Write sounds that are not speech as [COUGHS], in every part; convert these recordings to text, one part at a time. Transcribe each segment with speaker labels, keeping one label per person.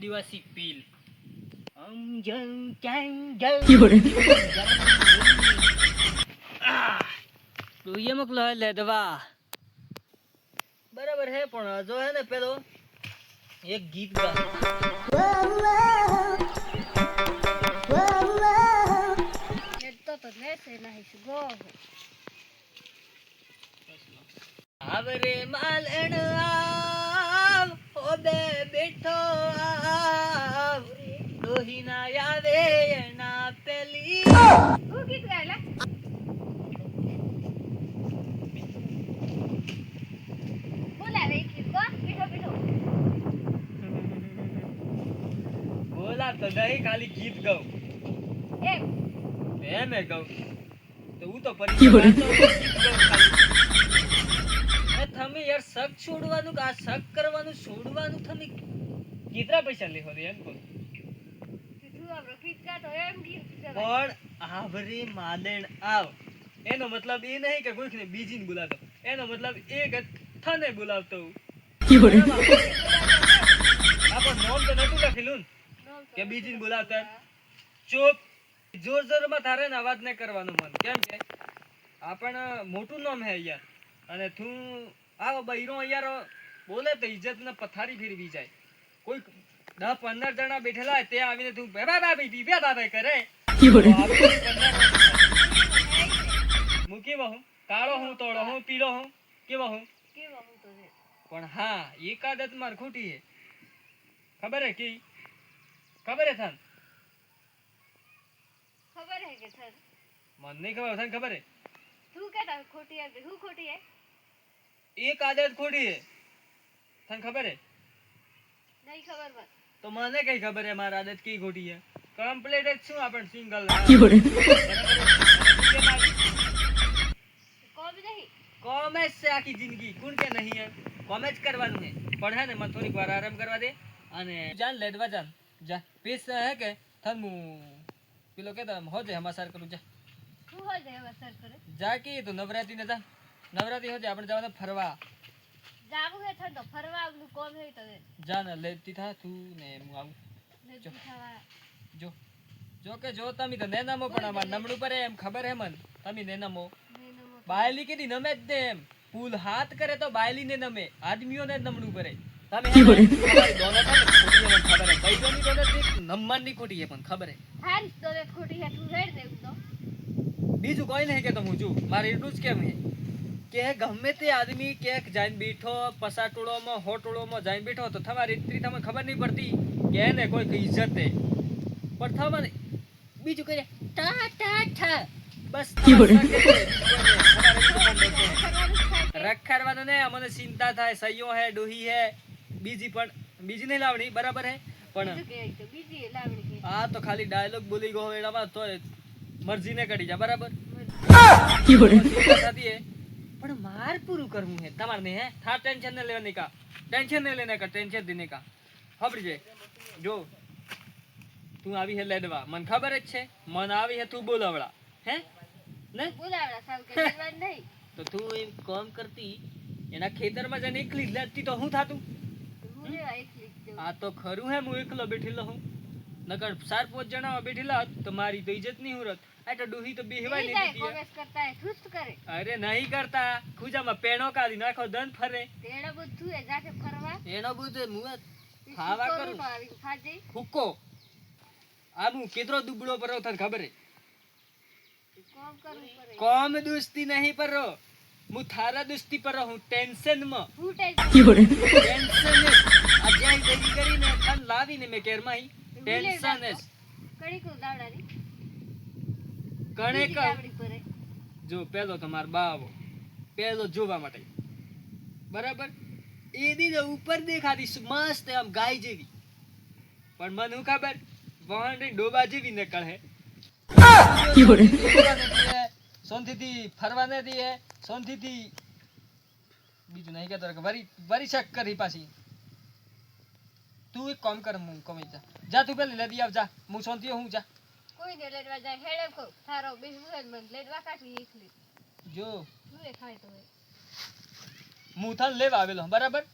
Speaker 1: આદિવાસી પીલ，આહ, [LAUGHS] મોકલો હે લેદવા બરાબર હે પણ જો હે ને પેલો એક ગીત
Speaker 2: તો તો
Speaker 1: આવરે માલણ આવ બે બેઠો ડોહી ના યાદે એના પેલી.
Speaker 2: હું ગીત ગાયલા?
Speaker 1: બોલા તો નહીં ખાલી ગીત ગાઉં.
Speaker 2: એમ.
Speaker 1: એમ એ ગાઉં. તો હું તો
Speaker 3: કેવું રે?
Speaker 1: એ તમે યાર શક છોડવાનું કે આ શક કરવાનું છોડવાનું તમે કેટલા પૈસા લેહો રે એમ કહો. પણ આવરે માલેણ આવ. એનો મતલબ એ નહીં કે કોઈકને બીજીને બોલાવતો. એનો મતલબ એ કે થને બોલાવતો આપણ નોમ તો નતું લખેલું ને કે બીજીને બોલાવતા. ચોપ જોર જોરમાં તારે ને અવાજ ને કરવાનું મન. કેમ કે આપણ મોટું નામ હે યાર. અને તું આવો બૈરો યાર બોલે તો ઇજ્જત ને પથારી ફેરવી જાય. કોઈ દસ પંદર જણા બેઠેલા હોય તે આવીને તું બે બા ભાઈ બીબે બા કરે. હું કેવો હું? કાળો હું તોડો હું પીળો હું? કેવો હું? પણ હા એક આદત માર ખોટી હે ખબર હે કે? ખબર હે થાન?
Speaker 2: ખબર હે કે થન?
Speaker 1: મને નહીં ખબર થન ખબર હે?
Speaker 2: તું કહેતા ખોટી હે હું ખોટી હે
Speaker 1: એક આદત ખોટી હે તને ખબર હે
Speaker 2: નહીં ખબર
Speaker 1: તો મને કઈ ખબર હે મારી આદત કઈ ખોટી હે કમ્પ્લીટ જ છું આપણ સિંગલ કોમેજ છે? આખી જિંદગી. કોણ કે નહીં હે કોમેજ કરવાનું હે પણ હે ને મને થોડીક વાર આરામ કરવા દે. અને જાન લેદવા જાન. જા. પીસ હે કે? થન મુ પેલો કે હોજે હમાસાર કરું જા.
Speaker 2: તું હો જાય હવે સર કરે.
Speaker 1: જા કે તો નવરાત્રી ને જા. નવરાત્રી હોજે આપણે જવાના ફરવા.
Speaker 2: જાવું હે ઠંડો ફરવા આવનું કોમ હે તો
Speaker 1: જા ને લેતી થા તું ને હું આવું. જો. જો. જો કે જો તમે તો નેનામો પણ અમાર નમણું પડે એમ ખબર હે મન. તમે નેનામો. બાયલી કીધી નમે જ દે એમ. પુલ હાથ કરે તો બાયલી ને નમે. આદમીઓને જ નમણું પડે તમે ને, ખબર હે. બૈરોની દોલત એક ખોટી હે પણ ખબર હે.
Speaker 2: હારી તો ખોટી હે તું હેડ દે તો.
Speaker 1: બીજું કોઈ નહીં કે હું છું મારે એટલું જ કેમ હે કે ગમે તે આદમી ક્યાંક જઈને બેઠો પસાટોળોમાં હોટોળોમાં જઈને બેઠો તો તમારી રીતરી તમને ખબર નહીં પડતી કે એને કોઈ ઇજ્જત હે. પણ થવા બીજું કઈ ટા ટા ઠા બસ [LAUGHS] રખાડવાનું ને અમને ચિંતા થાય સહીઓ હે ડોહી હે. બીજી પણ બીજી નહીં લાવણી બરાબર હે? પણ
Speaker 2: તો
Speaker 1: આ તો ખાલી ડાયલોગ બોલી ગયો એનામાં તો મરજીને કરી જા બરાબર? [LAUGHS] હે. પણ માર પૂરું કરવું હે. તમારે નહીં હે? થા ટેન્શન ને લેવાની કા. ટેન્શન ને લેને કા ટેન્શન દેને કા. ખબર છે? જો તું આવી હે લેડવા. મને ખબર જ છે. મન આવી હે તું બોલાવડા. હે? ને?
Speaker 2: બોલાવડા સાવ કે લેવા નહીં.
Speaker 1: તો તું એમ કામ કરતી એના ખેતરમાં જઈને એકલી લેતી તો હું થાતું?
Speaker 2: જ.
Speaker 1: આ તો ખરું હે હું એકલો બેઠેલો હું. નકર ચાર પાંચ જણા બેઠેલા હોત તો મારી તો ઇજ્જત નહીં હું આ તો ડોહી તો બેહવાય નહીં હે.
Speaker 2: કોમેસ કરતા હે સુસ્ત કરે.
Speaker 1: અરે નહીં કરતા. ખુજામાં પેણો કાઢી નાખો દન ફરે.
Speaker 2: તેડા બધું હે જાકે ફરવા.
Speaker 1: એનો બધું મું
Speaker 2: ઈ
Speaker 1: ખાવા કરું.
Speaker 2: ખાજે.
Speaker 1: હુક્કો આ હું કેટલો દુબળો પરો તને ખબર હે?
Speaker 2: કોમ કરવું પડે.
Speaker 1: કોમ દુસ્તી નહીં પરો. હું થારા દુસ્તી પર હું
Speaker 2: ટેન્શનમાં
Speaker 3: 有人
Speaker 1: ，ટેન્શન. આ જ્યાં દેરી કરીને તને લાવીને મેં કેરમાં ટેન્શન
Speaker 2: કડી કુ દાવડાની
Speaker 1: કણે જો પેલો તમાર બાવો. પેલો જોવા માટે. બરાબર? એ દીધો ઉપર દેખાતી મસ્ત આમ ગાય જેવી. પણ મને હું ખબર? વાંડી ડોબા જેવી નકળ હે. સોનથી ફરવા ન દે સોનથી બીજું નહીં કહેતો કે વરી વરી શક કરી પાછી. તું એક કામ કર હું કમાઈ જા. જા તું પેલી લડી આવ જા. હું સોનથી હું જા.
Speaker 2: કોઈ ને લેડવા જાય હેડે કો થારો બેસવું હે મને લેડવા કાઢી એકલી.
Speaker 1: જો.
Speaker 2: તું એ ખાય તો હે
Speaker 1: હું તને લેવા આવેલો બરાબર?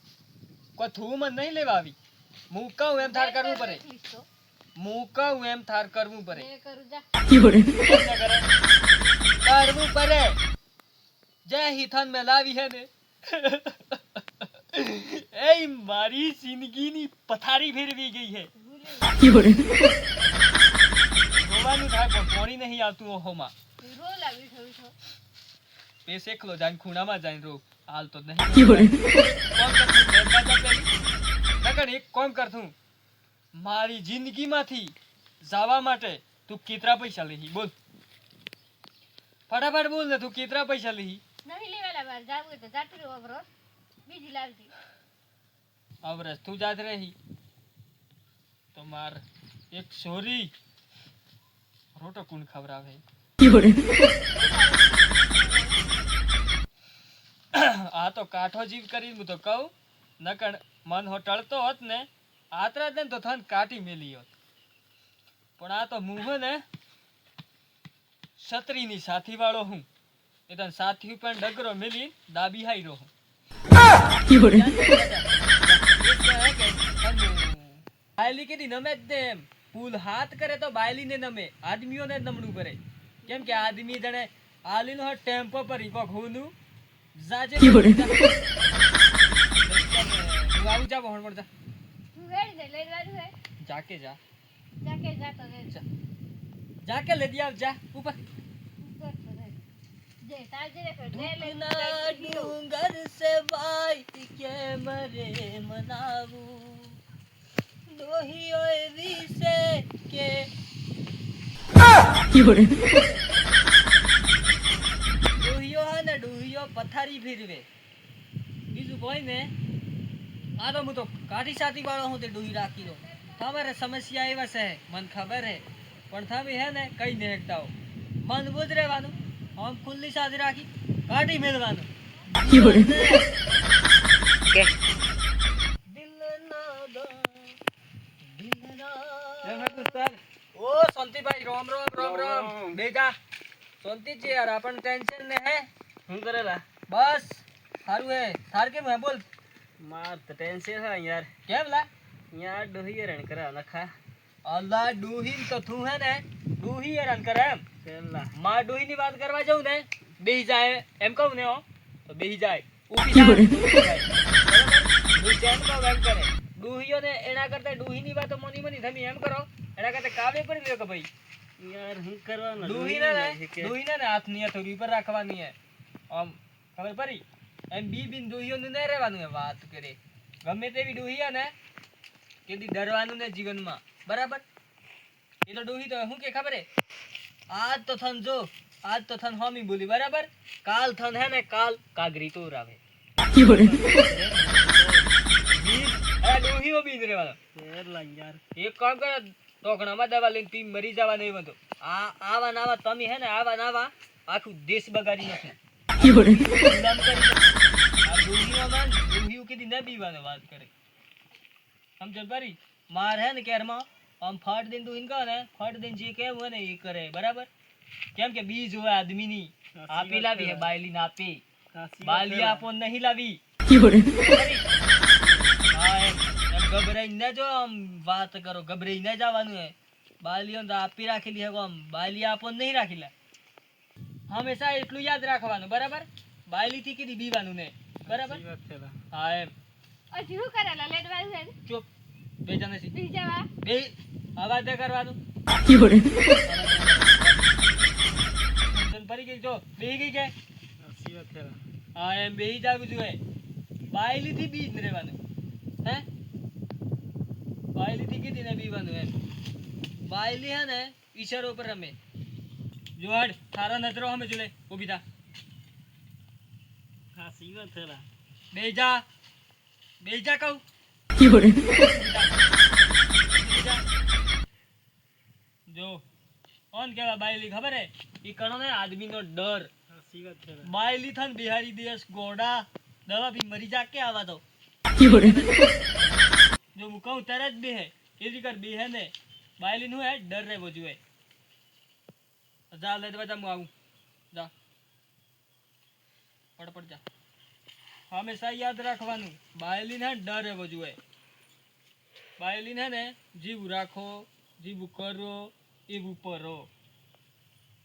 Speaker 1: કોઈ થું મને નહીં લેવા આવી. હું કહું એમ થાર કરવું પડે.
Speaker 2: એકલીસ તો.
Speaker 1: હું કહું એમ થાર કરવું પડે.
Speaker 2: મેં કરું જા.
Speaker 3: Fiore,
Speaker 1: કરવું પડે. જે હિથન મેલાવી હે ને. [LAUGHS] એ મારી જિંદગીની પથારી ફેરવી ગઈ છે
Speaker 2: ભૂલી
Speaker 1: થાય પણ પાણી નહીં આવતું ઓહોમાં.
Speaker 2: રો લાવી થયું છો
Speaker 1: પેસ એકલો જાય ખૂણામાં જાય રો હાલ તો નહીં. [LAUGHS] નકર એક કોમ કરતું મારી જિંદગીમાંથી જવા માટે તું કેટલા પૈસા લઈ બોલ. ફટાફટ બોલ ને તું કેટલા પૈસા લઈ
Speaker 2: નહીં લેવાલા બાર જાવું તો જાતું રહો અવરો બીજી લાવજી.
Speaker 1: અવરસ તું જાત રહી. તો માર એક સોરી. રોટો કોણ ખવડાવે? [COUGHS] આ તો કાઠો જીવ કરી હું તો કહું નકણ મન હો ટળતો હોત ને આતરા દે ને તો થન કાટી મેલી હોત. પણ આ તો મુહ હે ને છત્રીની સાથી વાળો હું. એ તને સાથી ઉપર ડગરો મેલી દાબી હાઈ રહો
Speaker 3: Fiore,
Speaker 1: કેટી નમે જ ને એમ ફૂલ હાથ કરે તો બાયલીને નમે આદમીઓને જ નમણું કરે કેમ કે આદમી જણે આલીનો હા ટેમ્પો પર ઈ કોક હોનું જાજે તું આવું જા ભણ
Speaker 2: પડતા
Speaker 1: જાકે જા.
Speaker 2: જાકે જા તો
Speaker 1: જા. જાકે દી આવ જા ઉપર. ડુંગર સે વાઈ કે મરે મનાવું? પથારી ફેરવે બીજું કોઈ આ તો હું તો કાઠી સાથી વાળો હું તે ડૂહી રાખી દો તમારે સમસ્યા એવા છે મને ખબર હે પણ તમે હે કઈ નહીં મન બુજ રહેવાનું ખુલ્લી સાથી રાખી કાઢી મેળવાનું દિલ ના દો દિલ ના ઓ શાંતિભાઈ રોમ રોમ રોમ રોમ બેજા શાંતિ છે યાર આપણ ટેન્શન ને હે?
Speaker 4: શું કરેલા?
Speaker 1: બસ સારું હે. થાર કેમ હે? બોલ.
Speaker 4: માર તો ટેન્શન હે યાર.
Speaker 1: કેમ લા?
Speaker 4: યાર ડોહી હેરાન કરા નખા
Speaker 1: અલ્લા ડોહી તો તું હે ને ડોહી હેરાન કરે એમ.
Speaker 4: પેલા
Speaker 1: માર ડોહી ની વાત કરવા જાઉં ને બેહી જાય. એમ કહું ને હો તો બેહી જાય? ઊભી જાય. કરે ડૂહીઓને એના કરતા ડૂહી ની વાતો મની મની તમે એમ કરો. એના કરતા કાવ્ય પણ લ્યો કે ભાઈ
Speaker 4: યાર હું કરવાનું
Speaker 1: ડૂહી ને ને ડૂહી ને ને હાથની હથોડી ઉપર રાખવાની હે. આમ ખબર પડી? એમ બી બિન ડૂહીઓનું નહીં રહેવાનું હે વાત કરે. ગમે તેવી ડૂહી હે ને કેદી ડરવાનું ને જીવનમાં. બરાબર? એ તો ડૂહી તો શું કે ખબર? હે આજ તો થન જો આજ તો થન હોમી બોલી બરાબર? કાલ થન હે ને કાલ કાગરી તો રાવે અરે ડૂહીઓ બીન રહેવાનો.
Speaker 4: પેલા યાર.
Speaker 1: એક કામ કરે ટોકણામાં દવા લઈને પી મરી જવા નહીં બંધો આ આવા નાવા તમે હે ને આવા નાવા આખું દેશ બગાડી નાખે.
Speaker 3: Fiore,
Speaker 1: ગુલામ કરી નાખે. આ ડુંગળીઓમાં ડુંગળીઓ કીધી ન પીવાની વાત કરે. સમજો પરી માર હે ને કેરમાં આમ ફાટ દઈને ડુંગળી કહો ને ફાટ દઈને જે કહેવું હોય ને એ કરે બરાબર? કેમ કે બીજ હોય આદમીની. આપી લાવી હે બાયલી ના આપી. બાલી આપો નહીં લાવી
Speaker 3: Fiore,
Speaker 1: હા એમ એમ ગભરાઈ ન જો આમ વાત કરો ગભરાઈ ન જવાનું હે બાલીઓ તો આપી રાખેલી હે આમ બાલી આપો નહીં રાખેલા. હંમેશા એટલું યાદ રાખવાનું બરાબર? બાયલી થી કીધી બીવાનું ને બરાબર? હા એમ.
Speaker 2: હજી શું કરેલા લેડવાનું છે
Speaker 1: ચૂપ. બે જણ છે
Speaker 2: બીજી જવા
Speaker 1: બે. અવાજ ન કરવાનું ફરી ગઈ? જો બે ગઈ કે? હા એમ બેહી જવું છું બાયલી થી બીજ રહેવાનું. હે? બાયલી થી કીધી ને બીવાનું એમ. બાયલી હે ને ઈશારો ઉપર રમે. જો હડ તારા નજરો હમે જોલે ઊભી થા. બે થરા બેજા બેજા કહું. જો કોણ કેવા બાયલી ખબર હે? ઈ કણો ને આદમીનો ડર. બાયલી થન બિહારી દેશ ગોડા દવા બી મરી જા કે આવા તો? હું કહું ત્યારે જ બેહે એ જ કર બેહે ને બાયલી નું હે ડર રહેવો જોઈએ જા લે જા હું આવું. જા. પડ પડ જા. હંમેશા યાદ રાખવાનું બાયલી ને ડર રહેવો જોઈએ બાયલીને ને જીવ રાખો જીવ કરો એવું પરો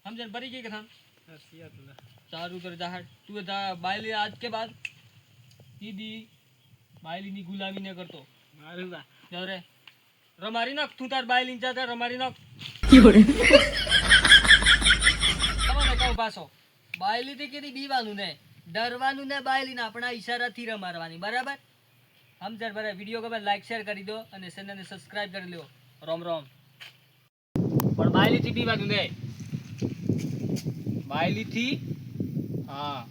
Speaker 1: સમજણ પડી ગઈ કે થાન સારું કર જા તું બાયલી આજ કે બાદ. દીદી બાયલીની ગુલામી ન કરતો.
Speaker 4: મારું બા.
Speaker 1: જાવ રે. રમારી નાખ. તું તાર બાય લીંચા તાર રમારી નાખ. તમને કહું પાછો. બાયલીથી કીધી બીવાનું ને. ડરવાનું ને બાયલીને આપણા ઈશારાથી રમારવાની બરાબર? સમજણ બરાબર વીડિયો ગમે લાઈક શેર કરી દો અને ચેનલને સબસ્ક્રાઇબ કરી લો રોમ રોમ. પણ બાયલીથી બીવાનું ને. બાયલીથી હા.